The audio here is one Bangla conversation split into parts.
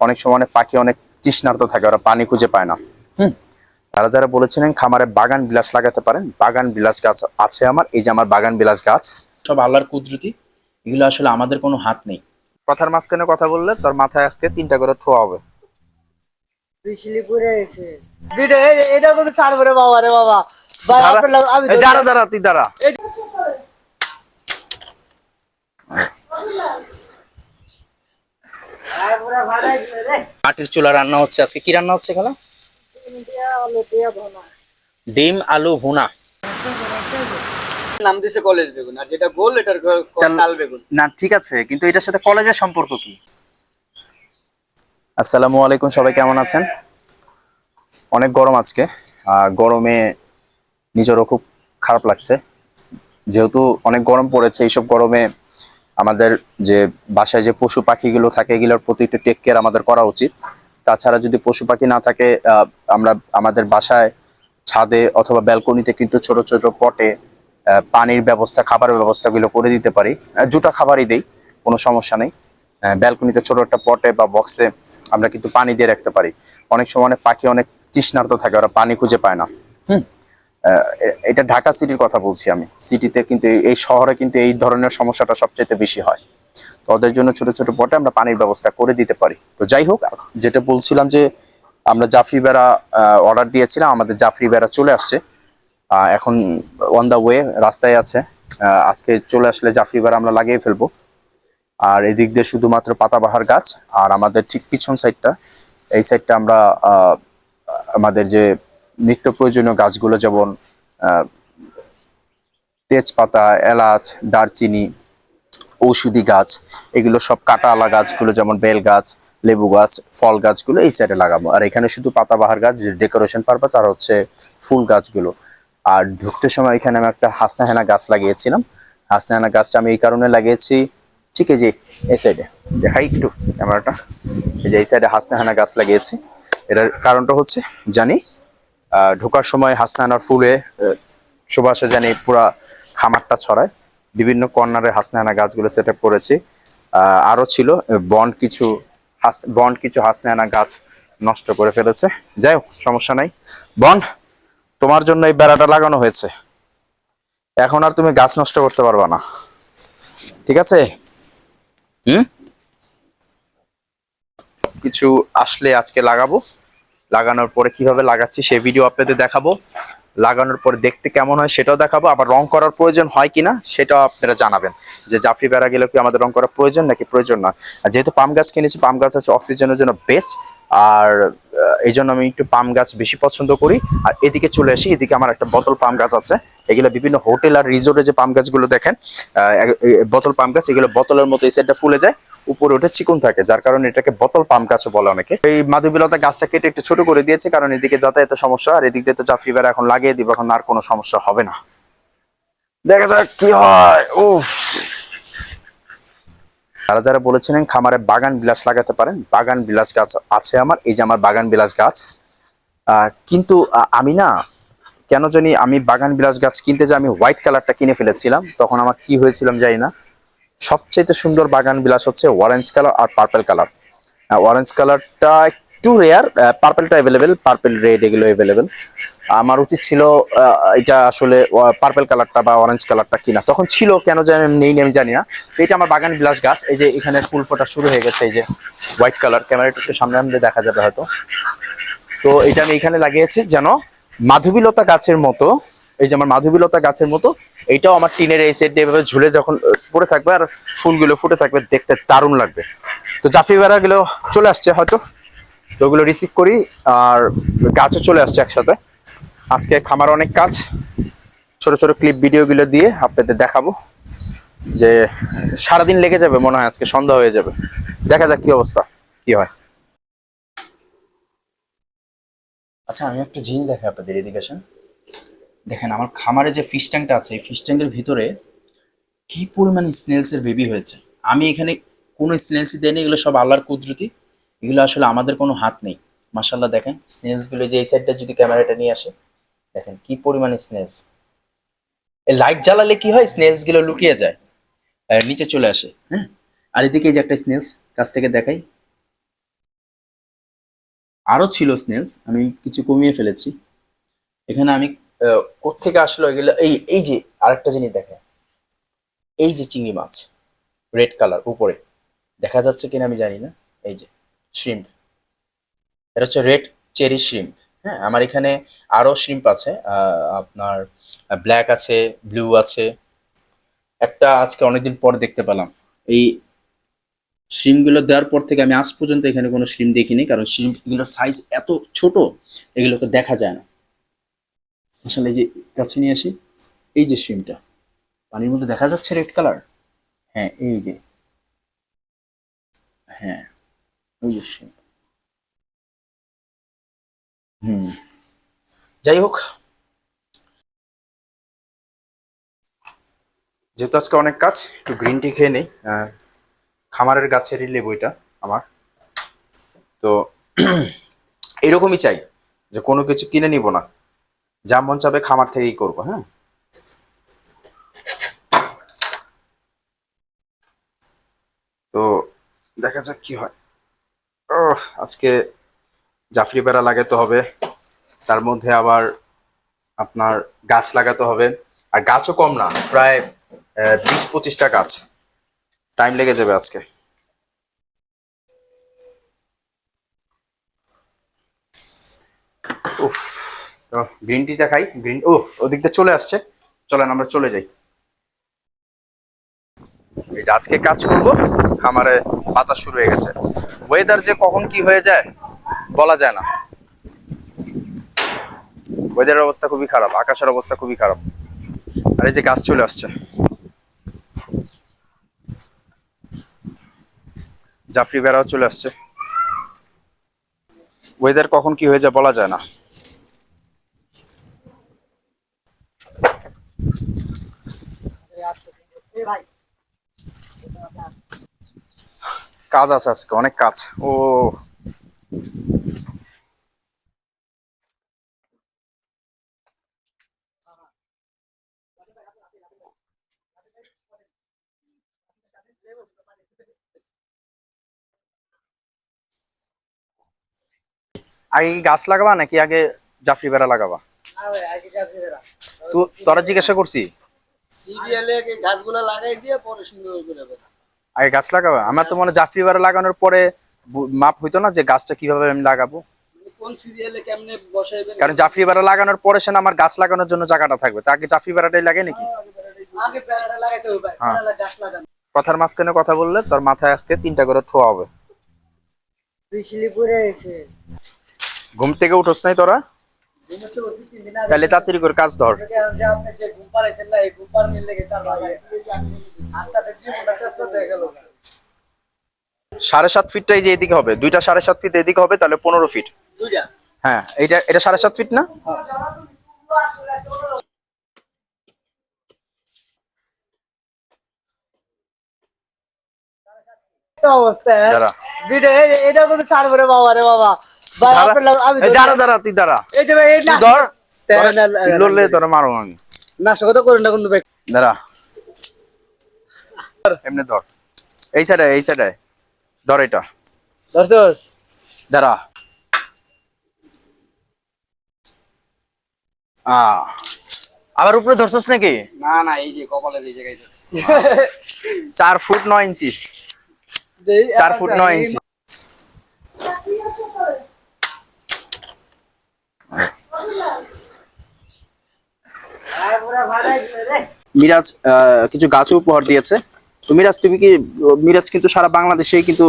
অনেক সময় অনেক পাখি অনেক তৃষ্ণার্ত থাকে ওরা পানি খুঁজে পায় না। হুম? তারা যারা বলেছিলেন খামারে বাগান বিলাস লাগাতে পারেন বাগান বিলাস গাছ আছে আমার এই যে আমার বাগান বিলাস গাছ। সব আল্লাহর কুদরতি এগুলো আসলে আমাদের কোনো হাত নেই। কথার মাঝখানে কথা বললে তোর মাথায় আজকে তিনটা করে ঠোয়া হবে। এটা বাবা রে বাবা। দাঁড়া। দাঁড়া তুই দাঁড়া পুরো ভাড়াই দিলে রে মাটির চুলা রান্না হচ্ছে আজকে। কি রান্না হচ্ছে এখানে? ডিম আলু ভুনা। নাম দিছে কলেজ বেগুন আর যেটা গোল এটার গ- বেগুন। না ঠিক আছে কিন্তু এটার সাথে কলেজের সম্পর্ক কি? আসসালামু আলাইকুম সবাই কেমন আছেন? অনেক গরম আজকে আর গরমে নিজেরও খুব খারাপ লাগছে। যেহেতু অনেক গরম পড়েছে এইসব গরমে আমাদের যে বাসায় যে পশু পাখিগুলো থাকে, এগুলোর প্রতি একটু টেক কেয়ার আমাদের করা উচিত। তাছাড়া যদি পশু পাখি না থাকে আমরা আমাদের বাসায় ছাদে অথবা ব্যালকনিতে কিন্তু ছোট ছোট পটে পানির ব্যবস্থা, খাবারের ব্যবস্থাগুলো করে দিতে পারি। জুটা খাবারই দেই, কোনো সমস্যা নেই। ব্যালকনিতে ছোট একটা পটে বা বক্সে আমরা কিন্তু পানি দিয়ে রাখতে পারি। অনেক সময় অনেক পাখি অনেক তৃষ্ণার্ত থাকে, ওরা পানি খুঁজে পায় না। হুম? এটা ঢাকা সিটির কথা বলছি আমি। সিটিতে কিন্তু এই- শহরে কিন্তু এই ধরনের সমস্যাটা সবচেয়ে বেশি হয়। তো ওদের জন্য ছোট ছোট পটে আমরা পানির ব্যবস্থা করে দিতে পারি। তো যাই হোক যেটা বলছিলাম যে আমরা জাফরি বেড়া অর্ডার দিয়েছিলাম, আমাদের জাফরি বেড়া চলে আসছে। এখন অন দা ওয়ে রাস্তায় আছে। আজকে চলে আসলে জাফরি বেড়া আমরা লাগিয়ে ফেলব। আর এদিক দিয়ে শুধুমাত্র পাতাবাহার গাছ, আর আমাদের ঠিক পিছন সাইডটা এই সাইডটা আমরা আমাদের যে নিত্য প্রয়োজনীয় গাছগুলো যেমন তেজপাতা, এলাচ, দারচিনি, ঔষধি গাছ, এগুলো সব কাটা আলা গাছগুলো যেমন বেল গাছ, লেবু গাছ, ফল গাছগুলো এই সাইডে লাগাবো। আর এখানে শুধু পাতাবাহার গাছ ডেকোরেশন পারপাস আর হচ্ছে ফুল গাছগুলো। আর ঢুকতে সময় এখানে আমি একটা হাসনাহেনা গাছ লাগিয়েছিলাম। হাসনাহেনা গাছটা আমি এই কারণে লাগিয়েছি, ঠিক আছে এই সাইডে দেখাই একটু ক্যামেরাটা। এই যে এই সাইডে হাসনাহানা গাছ লাগিয়েছি। এটার কারণটা হচ্ছে, জানি ঢোকার সময় হাসনাহানার ফুলে সুবাসে জানি পুরা খামারটা ছড়ায়। বিভিন্ন কর্নারে হাসনাহানা গাছগুলো সেট আপ করেছি। আহ, আরও ছিল বন্ড কিছু হাস- বন্ড কিছু হাসনাহানা গাছ নষ্ট করে ফেলেছে। যাই হোক সমস্যা নাই। বন তোমার জন্য এই বেড়াটা লাগানো হয়েছে। এখন আর তুমি গাছ নষ্ট করতে পারবা না। ঠিক আছে? হুম? কিছু আসলে আজকে লাগাবো। লাগানোর পরে কীভাবে লাগাচ্ছি সেই ভিডিও আপনাদের দেখাবো। লাগানোর পরে দেখতে কেমন হয় সেটাও দেখাবো। আবার রং করার প্রয়োজন হয় কিনা সেটাও আপনারা জানাবেন যে জাফরি বেড়া গেলে কি আমাদের রং করার প্রয়োজন নাকি প্রয়োজন না যেহেতু পাম গাছ কিনেছি, পাম গাছ আছে অক্সিজেনের জন্য বেস্ট আর এই জন্য আমি একটু পাম গাছ বেশি পছন্দ করি। আর এদিকে চলে আসি, এদিকে আমার একটা বোতল পাম গাছ আছে। এগুলো বিভিন্ন হোটেল আর রিসোর্টে যে পাম গাছগুলো দেখেন বোতল পাম গাছ, এগুলো বোতলের মতো এই সাইডটা ফুলে যায়, উপরে উঠে চিকুন থাকে, যার কারণে এটাকে বোতল পাম গাছও বলে অনেকে। এই মাধবীলতা গাছটা কেটে একটু ছোট করে দিয়েছে, কারণ এদিকে যাতায়াতের সমস্যা, আর এদিক দিয়ে তো জাফরি বেড়া এখন লাগিয়ে দিব, এখন আর কোনো সমস্যা হবে না। দেখা যাক কি হয়। উফ। তারা যারা বলেছিলেন খামারে বাগান বিলাস লাগাতে পারেন, বাগান বিলাস গাছ আছে আমার, এই যে আমার বাগান বিলাস গাছ। কিন্তু আমি না, কেন জানি আমি বাগান বিলাস গাছ কিনতে যে আমি হোয়াইট কালারটা কিনে ফেলেছিলাম, তখন আমার কি হয়েছিলাম জানি না। সবচেয়ে সুন্দর বাগান বিলাস হচ্ছে অরেঞ্জ কালার আর পার্পেল কালার অরেঞ্জ কালারটা একটু রেয়ার পার্পেলটা অ্যাভেলেবেল পার্পেল রেড এগুলো অ্যাভেলেবেল আমার উচিত ছিল এটা আসলে পার্পেল কালারটা বা অরেঞ্জ কালারটা কিনা। তখন ছিল, কেন জানি আমি নেই, আমি জানি না। এটা আমার বাগান বিলাস গাছ, এই যে এখানে ফুল ফোটা শুরু হয়ে গেছে, এই যে হোয়াইট কালার ক্যামেরাটা একটু সামনে দেখা যাবে হয়তো। তো এটা আমি এখানে লাগিয়েছি, যেন মাধবীলতা গাছের মতো, এই যে আমার মাধবীলতা গাছের মতো এইটাও আমার টিনের এই সাইড এভাবে ঝুলে যখন পড়ে থাকবে আর ফুলগুলো ফুটে থাকবে, দেখতে দারুণ লাগবে। তো জাফি বেড়া গুলো চলে আসছে হয়তো। তো ওগুলো রিসিভ করি আর গাছও চলে আসছে একসাথে। আজকে খামার অনেক কাজ। ছোট ছোট ক্লিপ ভিডিওগুলো দিয়ে আপনাদের দেখাবো যে সারাদিন লেগে যাবে মনে হয়, আজকে সন্ধ্যা হয়ে যাবে। দেখা যাক কি অবস্থা, কি হয়। আচ্ছা আমি একটা জিনিস দেখাই আপনাদের এদিকে আসেন। দেখেন, আমার খামারে যে ফিশ ট্যাঙ্কটা আছে, এই ফিশ ট্যাঙ্কের ভিতরে কি পরিমাণ স্নেলসের বেবি হয়েছে? আমি এখানে কোনো স্নেলসই দেয়নি, এগুলো সব আল্লাহর কুদরতি। এগুলো আসলে আমাদের কোনো হাত নেই। মাসাল্লাহ দেখেন স্নেলসগুলো যে এই সাইডটা যদি ক্যামেরাটা নিয়ে আসে দেখেন কি পরিমাণ স্নেলস লাইট জ্বালালে কি হয়? স্নেলসগুলো লুকিয়ে যায় নিচে চলে আসে হ্যাঁ? আর এদিকে যে একটা স্নেলস কাছ থেকে দেখাই। আরও ছিল স্নেলস আমি কিছু কমিয়ে ফেলেছি। এখানে আমি আহ, কোত্থেকে আসলো এগুলো? এই এই যে আরেকটা জিনিস দেখে এই যে চিংড়ি মাছ রেড কালার উপরে। দেখা যাচ্ছে কিনা আমি জানি না। এই যে শ্রিম্প এটা হচ্ছে রেড চেরি শ্রিম্প হ্যাঁ আমার এখানে আরও শ্রিম্প আছে। আপনার ব্ল্যাক আছে ব্লু আছে। একটা আজকে অনেকদিন পর দেখতে পেলাম। এই শ্রিমগুলো দেওয়ার পর থেকে আমি আজ পর্যন্ত এখানে কোনো শ্রিম দেখিনি, কারণ শ্রিমগুলোর সাইজ এত ছোট, এগুলোকে দেখা যায় না। আসলে এই যে কাছে নিয়ে আসি, এই যে শ্রিমটা পানির মধ্যে দেখা যাচ্ছে রেড কালার হ্যাঁ এই যে। হ্যাঁ। যাই হোক। যেহেতু আজকে অনেক কাজ, একটু গ্রিন টি খেয়ে নেই খামারের গাছেরই লেবু এটা আমার। তো এরকমই চাই যে কোনো কিছু কিনে নিব না। যা মন চাবে খামার থেকেই করব হ্যাঁ? তো দেখা যাক কি হয়। আজকে জাফরি বেড়া লাগাতে হবে। তার মধ্যে আবার আপনার গাছ লাগাতে হবে। আর গাছও কম না, প্রায় বিশ পঁচিশটা গাছ। টাইম লেগে যাবে আজকে। উফ গ্রিন টিটা খাই। গ্রিন ও ওদিক দিয়ে চলে আসছে। চলেন, আমরা চলে যাই। যে আজকে কাজ করব। খামারে বাতাস শুরু হয়ে গেছে। ওয়েদার যে কখন কি হয়ে যায়, বলা যায় না। ওয়েদারের অবস্থা খুবই খারাপ, আকাশের অবস্থা খুবই খারাপ। আর এই যে গাছ চলে আসছে। জাফরি বেড়াও চলে আসছে। ওয়েদার কখন কি হয়ে যায় বলা যায় না। কাজ আছে আজকে অনেক কাজ। ও আগে গাছ লাগাবা নাকি আগে জাফরি বেড়া লাগাবা? তোরা জিজ্ঞাসা করছি? সিরিয়ালে গাছগুলো লাগাই দিয়ে পরে সুন্দর করে আগে গাছ লাগাবা? আমার তো মনে জাফরি বেড়া লাগানোর পরে মাপ হইতো না যে গাছটা কীভাবে আমি লাগাবো। বসাইবেন? কারণ জাফরি বেড়া লাগানোর পরে সে আমার গাছ লাগানোর জন্য জায়গাটা থাকবে। তা আগে জাফরি বেড়াটাই লাগে নাকি? হ্যাঁ। কথার মাঝখানে কথা বললে তোর মাথায় আজকে তিনটা করে ঠোয়া হবে। ঘুম থেকে উঠোস নাই তোরা? তাহলে তাড়াতাড়ি করে কাজ ধর। সাড়ে সাত ফিটটা এই যে এদিকে হবে দুইটা সাড়ে সাত ফিট এদিকে হবে তাহলে পনেরো ফিট হ্যাঁ এটা এটা সাড়ে সাত ফিট না? অবস্থা? এটা কিন্তু ছাড়বো রে বাবা রে বাবা। দাঁড়া। আপনার লাগ- আমি এই ধরি দাঁড়া তুই দাঁড়া। এই যে ভাই এই তুই না। ধর। তাই তোরা- না- তুই লড়লে তোরা মারো আমি। নাশক তো না কিন্তু দাঁড়া। এমনি ধর। এই সাইডে এই সাইডে ধর এটা। দর্শক দাঁড়া। আহ আবার উপরে ধরছস নাকি? না না এই যে কপালের এই জায়গায় চার ফুট নয় ইঞ্চি। চার ফুট নয় ইঞ্চি। মিরাজ আহ, কিছু গাছ উপহার দিয়েছে। তো মিরাজ তুমি কি মিরাজ কিন্তু সারা বাংলাদেশেই কিন্তু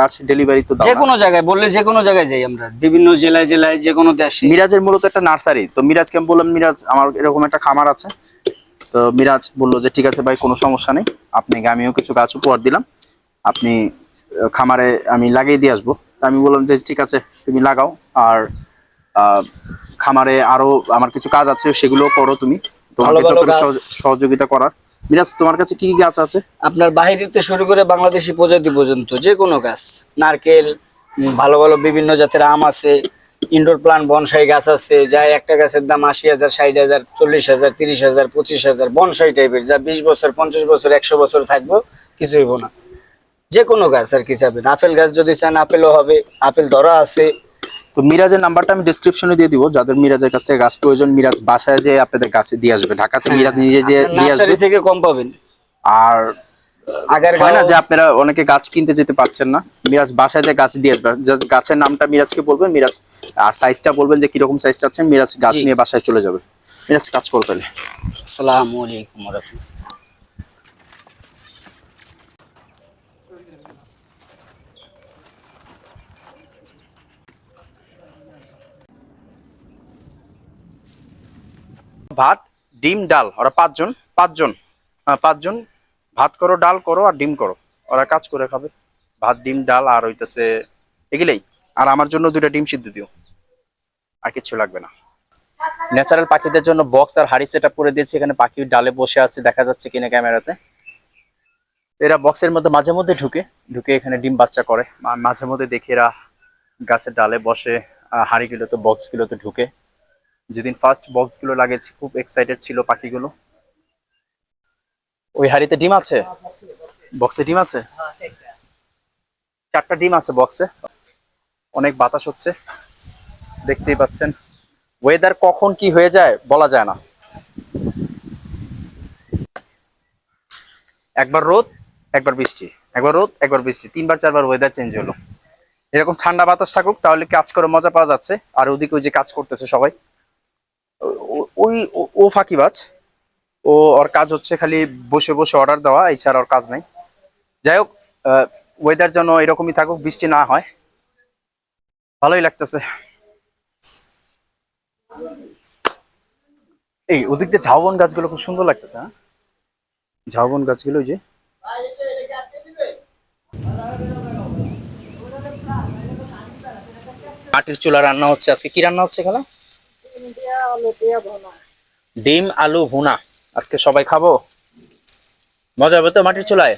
গাছ ডেলিভারি তো যে কোনো জায়গায় বললে যে কোনো জায়গায় যাই আমরা। বিভিন্ন জেলায় জেলায় যে কোনো দেশে। মিরাজের মূলত একটা নার্সারি। তো মিরাজকে আমি বললাম মিরাজ আমার এরকম একটা খামার আছে। তো মিরাজ বলল যে ঠিক আছে ভাই কোনো সমস্যা নেই। আপনাকে আমিও কিছু গাছ উপহার দিলাম। আপনি খামারে আমি লাগিয়ে দিয়ে আসব। তা আমি বললাম যে ঠিক আছে তুমি লাগাও। আর খামারে আরও আমার কিছু কাজ আছে সেগুলো করো তুমি। ভালো ভালো সহযোগিতা করার। মিরাজ তোমার কাছে কি কি গাছ আছে? আপনার বাহিরেতে শুরু করে বাংলাদেশি প্রজাতি পর্যন্ত যে কোনো গাছ। নারকেল ভালো ভালো বিভিন্ন জাতের আম আছে ইনডোর প্লান্ট বনসাই গাছ আছে যা একটা গাছের দাম আশি হাজার ষাট হাজার চল্লিশ হাজার তিরিশ হাজার পঁচিশ হাজার বনসাই টাইপের যা বিশ বছর পঞ্চাশ বছর একশো বছর থাকব কিছু হইব না। যে কোনো গাছ আর কি চাবেন। আপেল গাছ যদি চান আপেলও হবে আপেল ধরা আছে তো মিরাজের নাম্বারটা আমি ডিসক্রিপশনে দিয়ে দিব। যাদের মিরাজের কাছে গাছ প্রয়োজন মিরাজ বাসায় যে আপনাদের গাছে দিয়ে আসবে। ঢাকাতে মিরাজ নিজে যে দিয়ে আসবে। থেকে কম পাবেন। আর আগের হয় না যে আপনারা অনেকে গাছ কিনতে যেতে পারছেন না। মিরাজ বাসায় যে গাছ দিয়ে আসবে। জাস্ট গাছের নামটা মিরাজকে বলবেন মিরাজ আর সাইজটা বলবেন যে কীরকম সাইজ চাচ্ছেন মিরাজ গাছ নিয়ে বাসায় চলে যাবে। মিরাজ কাজ করো তাহলে। আসসালামু আলাইকুম রাহমাতুল্লাহ। ভাত ডিম ডাল। ওরা পাঁচজন পাঁচজন পাঁচজন। ভাত করো ডাল করো আর ডিম করো। ওরা কাজ করে খাবে। ভাত ডিম ডাল আর হইতেছে এগুলোই। আর আমার জন্য দুইটা ডিম সিদ্ধ দিও। আর কিছু লাগবে না। ন্যাচারাল পাখিদের জন্য বক্স আর হাড়ি সেট করে দিয়েছি। এখানে পাখি ডালে বসে আছে দেখা যাচ্ছে কিনা ক্যামেরাতে। এরা বক্সের মধ্যে মাঝে মধ্যে ঢুকে। ঢুকে এখানে ডিম বাচ্চা করে। মাঝে মধ্যে দেখি এরা গাছের ডালে বসে। আহ, হাঁড়িগুলোতে বক্সগুলোতে ঢুকে। যেদিন ফার্স্ট বক্সগুলো লাগিয়েছি, খুব এক্সাইটেড ছিল পাখিগুলো। ওই হাড়িতে ডিম আছে? বক্সে ডিম আছে? চারটা ডিম আছে বক্সে অনেক বাতাস হচ্ছে। দেখতেই পাচ্ছেন। ওয়েদার কখন কি হয়ে যায় বলা যায় না। একবার রোদ, একবার বৃষ্টি। একবার রোদ, একবার বৃষ্টি। তিনবার, চারবার ওয়েদার চেঞ্জ হলো। এরকম ঠান্ডা বাতাস থাকুক, তাহলে কাজ করে মজা পাওয়া যাচ্ছে? আর ওদিকে ওই যে কাজ করতেছে সবাই। ওই ও- ফাঁকিবাজ। ও, ওর কাজ হচ্ছে খালি বসে বসে অর্ডার দেওয়া এছাড়া ওর কাজ নাই। যাই হোক ওয়েদার যেন এরকমই থাকুক, বৃষ্টি না হয়। ভালোই লাগতেছে। এই, ওদিক দিয়ে ঝাউবন গাছগুলো খুব সুন্দর লাগতেছে হ্যাঁ? ঝাউবন গাছগুলো যে। মাটির চুলা রান্না হচ্ছে, আজকে কি রান্না হচ্ছে এখানে? ডিম আলু ভুনা। আজকে সবাই খাব? মজা হবে তো মাটির চুলায়?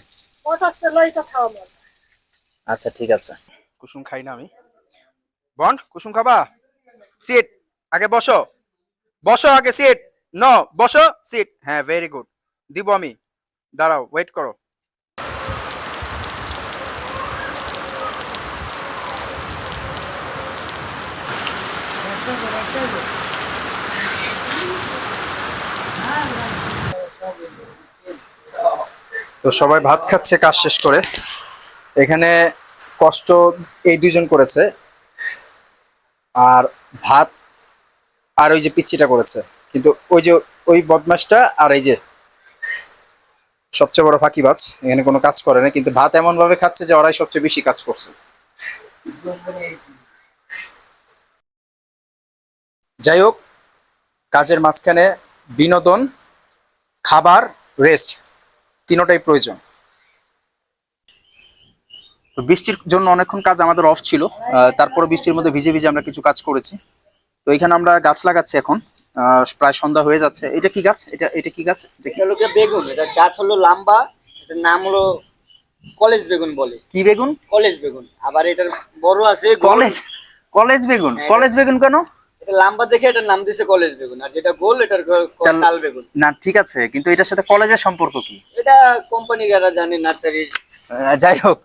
আচ্ছা ঠিক আছে। কুসুম খাই না আমি। বন কুসুম খাবা? সিট আগে বসো। বসো আগে সিট। ন বসো সিট। হ্যাঁ ভেরি গুড দিব আমি। দাঁড়াও ওয়েট করো। তো সবাই ভাত খাচ্ছে, কাজ শেষ করে। এখানে কষ্ট এই দুইজন করেছে। আর ভাত আর ওই যে পিচ্ছিটা করেছে। কিন্তু ওই যে ওই বদমাসটা আর এই যে সবচেয়ে বড় ফাঁকি ফাঁকিবাজ, এখানে কোনো কাজ করে না। কিন্তু ভাত এমন ভাবে খাচ্ছে যে ওরাই সবচেয়ে বেশি কাজ করছে। যাই হোক, কাজের মাঝখানে বিনোদন খাবার রেস্ট তিনোটাই প্রয়োজন। তো বৃষ্টির জন্য অনেকক্ষণ কাজ আমাদের অফ ছিল। তারপরে বৃষ্টির মধ্যে ভিজে ভিজে আমরা কিছু কাজ করেছি। তো এখানে আমরা গাছ লাগাচ্ছি এখন। প্রায় সন্ধ্যা হয়ে যাচ্ছে। এটা কি গাছ? এটা এটা কি গাছ? এটা বেগুন। এটা জাত হলো লাম্বা। এটার নাম হলো কলেজ বেগুন বলে। কি বেগুন? কলেজ বেগুন। আবার এটার বড় আছে কলেজ কলেজ বেগুন। কলেজ বেগুন কেন? এটা লাম্বা দেখে এটার নাম কলেজ বেগুন আর যেটা গোল এটার তাল বেগুন। না ঠিক আছে কিন্তু এটার সাথে কলেজের সম্পর্ক কি? এটা কোম্পানির যারা জানে নার্সারির আহ, যাই হোক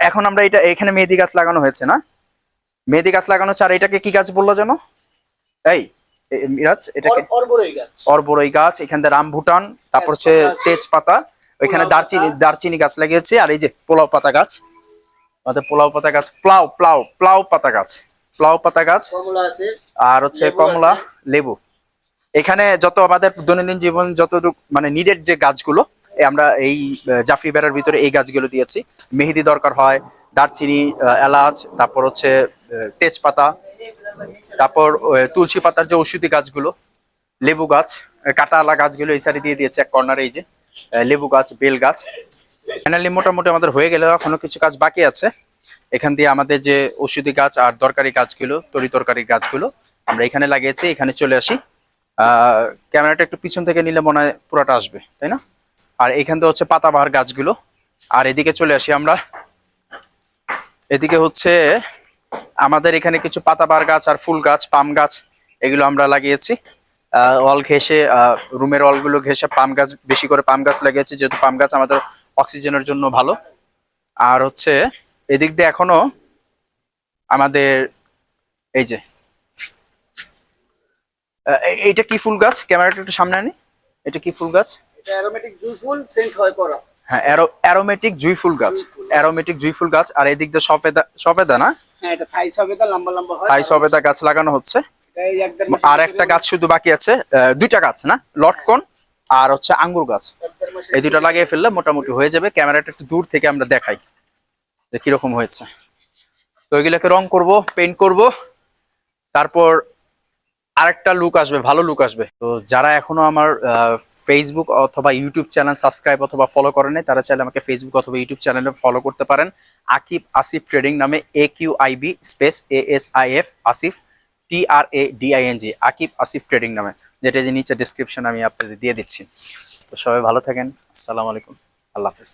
এখন আমরা এটা এখানে মেহেদি গাছ লাগানো হয়েছে না? মেহেদি গাছ লাগানো হচ্ছে আর এটাকে কি গাছ বলল যেন? এই মিরাজ এটাকে অরবরই গাছ। অরবরই গাছ এখান থেকে রামভুটান তারপর হচ্ছে তেজপাতা। ওইখানে দারচিনি দারচিনি গাছ লাগিয়েছে আর এই যে পোলাও পাতা গাছ পোলাও পাতা গাছ প্লাউ প্লাউ প্লাউ পাতা গাছ। প্লাউ পাতা গাছ। আর হচ্ছে কমলা লেবু। এখানে যত আমাদের দৈনন্দিন জীবন যতটুকু মানে নিডের যে গাছগুলো আমরা এই জাফরি বেড়ার ভিতরে এই গাছগুলো দিয়েছি। মেহেদি দরকার হয় দারচিনি এলাচ তারপর হচ্ছে তেজপাতা তারপর তুলসী পাতার যে ঔষধি গাছগুলো লেবু গাছ কাঁটাওয়ালা গাছগুলো এই সাইডে দিয়ে দিয়েছে এক কর্নারে এই যে লেবু গাছ বেল গাছ। ফাইনালি মোটামুটি আমাদের হয়ে গেলে এখনও কিছু কাজ বাকি আছে। এখান দিয়ে আমাদের যে ওষুধি গাছ আর দরকারি গাছগুলো, তরি তরকারি গাছগুলো আমরা এখানে লাগিয়েছি, এখানে চলে আসি। ক্যামেরাটা একটু পিছন থেকে নিলে মনে হয় পুরোটা আসবে, তাই না? আর এখান থেকে হচ্ছে পাতাবাহার গাছগুলো। আর এদিকে চলে আসি আমরা। এদিকে হচ্ছে আমাদের এখানে কিছু পাতাবাহার গাছ আর ফুল গাছ, পাম গাছ, এগুলো আমরা লাগিয়েছি। অল ঘেসে রুমের অলগুলো ঘেসে পাম গাছ, বেশি করে পাম গাছ লাগিয়েছি, যেহেতু পাম গাছ আমাদের অক্সিজেনের জন্য ভালো। আর হচ্ছে এদিক দিয়ে এখনও আমাদের এই যে এইটা কি ফুল গাছ? ক্যামেরাটা একটু সামনে আনি। এটা কি ফুল গাছ? এটা অ্যারোমেটিক জুই ফুল সেন্ট হয় করা। হ্যাঁ অ্যারোমেটিক জুই ফুল গাছ। অ্যারোমেটিক জুই ফুল গাছ। আর এদিক দিয়ে সফেদা সফেদা না? হ্যাঁ এটা থাই সবেদা লম্বা লম্বা হয়। তাই সফেদা গাছ লাগানো হচ্ছে। আর একটা গাছ শুধু বাকি আছে দুইটা গাছ না? লটকন আর হচ্ছে আঙ্গুর গাছ। এই দুটো লাগিয়ে ফেললে মোটামুটি হয়ে যাবে। ক্যামেরাটা একটু দূর থেকে আমরা দেখাই। যে কীরকম হয়েছে। তো এগুলোকে রং করব পেইন্ট করব তারপর আরেকটা লুক আসবে ভালো লুক আসবে। তো যারা এখনও আমার ফেসবুক অথবা ইউটিউব চ্যানেল সাবস্ক্রাইব অথবা ফলো করেন নাই, তারা চাইলে আমাকে ফেসবুক অথবা ইউটিউব চ্যানেলে ফলো করতে পারেন। আকিব আসিফ ট্রেডিং নামে A Q I B space A S I F Asif T R A D I N G Akib Asif trading নামে। যেটা যে নিচে ডিসক্রিপশন আমি আপনাদের দিয়ে দিচ্ছি। তো সবাই ভালো থাকেন আসসালামু আলাইকুম আল্লাহ হাফিজ।